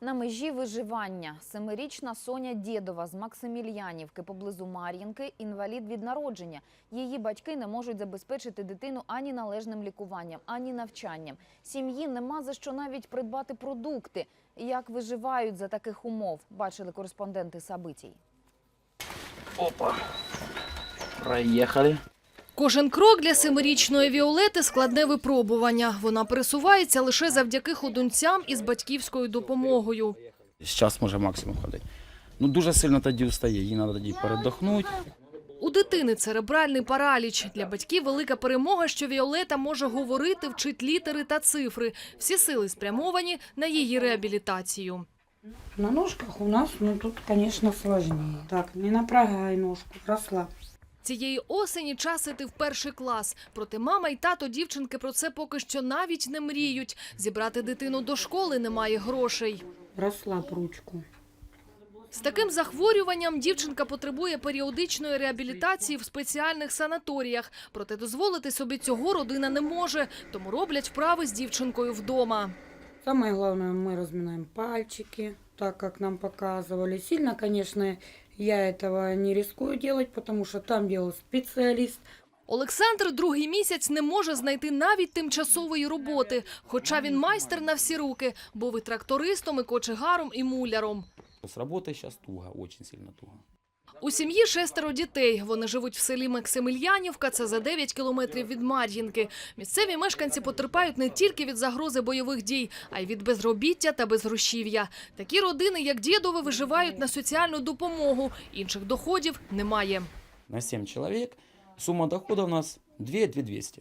На межі виживання семирічна Соня Дєдова з Максимільянівки поблизу Мар'їнки інвалід від народження. Її батьки не можуть забезпечити дитину ані належним лікуванням, ані навчанням. Сім'ї нема за що навіть придбати продукти. Як виживають за таких умов, бачили кореспонденти Сабитій. Опа. Проехали. Кожен крок для семирічної Віолети – складне випробування. Вона пересувається лише завдяки ходунцям із батьківською допомогою. Зараз може максимум ходити. Ну дуже сильно тоді встає, їй треба тоді передохнути. У дитини церебральний параліч. Для батьків велика перемога, що Віолета може говорити, вчить літери та цифри. Всі сили спрямовані на її реабілітацію. На ножках у нас, ну тут, конечно, сложнее. Так, не напрягай ножку, расслабься. Цієї осені час іти в перший клас. Проте мама і тато дівчинки про це поки що навіть не мріють. Зібрати дитину до школи немає грошей. Расслабь ручку. З таким захворюванням дівчинка потребує періодичної реабілітації в спеціальних санаторіях. Проте дозволити собі цього родина не може, тому роблять вправи з дівчинкою вдома. Самое главное, мы разминаем пальчики, так как нам показывали. Сильно, конечно, я этого не рискую делать, потому что там делал специалист. Олександр другий місяць не може знайти навіть тимчасової роботи, хоча він майстер на всі руки, був і трактористом, і кочегаром, і муляром. З роботи зараз туго, очень сильно туго. У сім'ї шестеро дітей. Вони живуть в селі Максимільянівка, це за 9 кілометрів від Мар'їнки. Місцеві мешканці потерпають не тільки від загрози бойових дій, а й від безробіття та безгрошів'я. Такі родини, як дідове, виживають на соціальну допомогу. Інших доходів немає. На 7 человек сумма дохода у нас 2-2200.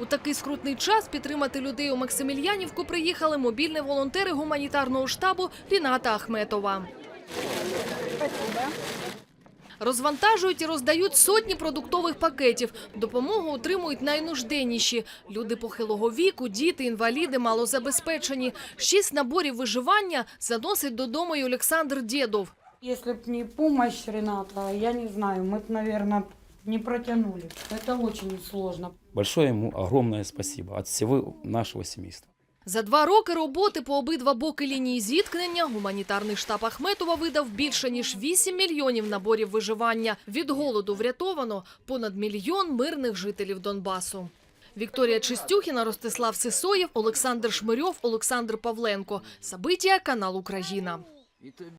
У такий скрутний час підтримати людей у Максимільянівку приїхали мобільні волонтери гуманітарного штабу Ріната Ахметова. Розвантажують і роздають сотні продуктових пакетів. Допомогу отримують найнужденніші. Люди похилого віку, діти, інваліди, малозабезпечені. Шість наборів виживання заносить додому й Олександр Дєдов. Если б не помощь Рената, я не знаю, мы бы, наверное, не протянули. Это очень сложно. Большое ему огромное спасибо от всего нашего семейства. За два роки роботи по обидва боки лінії зіткнення гуманітарний штаб Ахметова видав більше ніж 8 мільйонів наборів виживання. Від голоду врятовано понад мільйон мирних жителів Донбасу. Вікторія Чистюхіна, Ростислав Сисоєв, Олександр Шмирьов, Олександр Павленко. Сабиття канал Україна.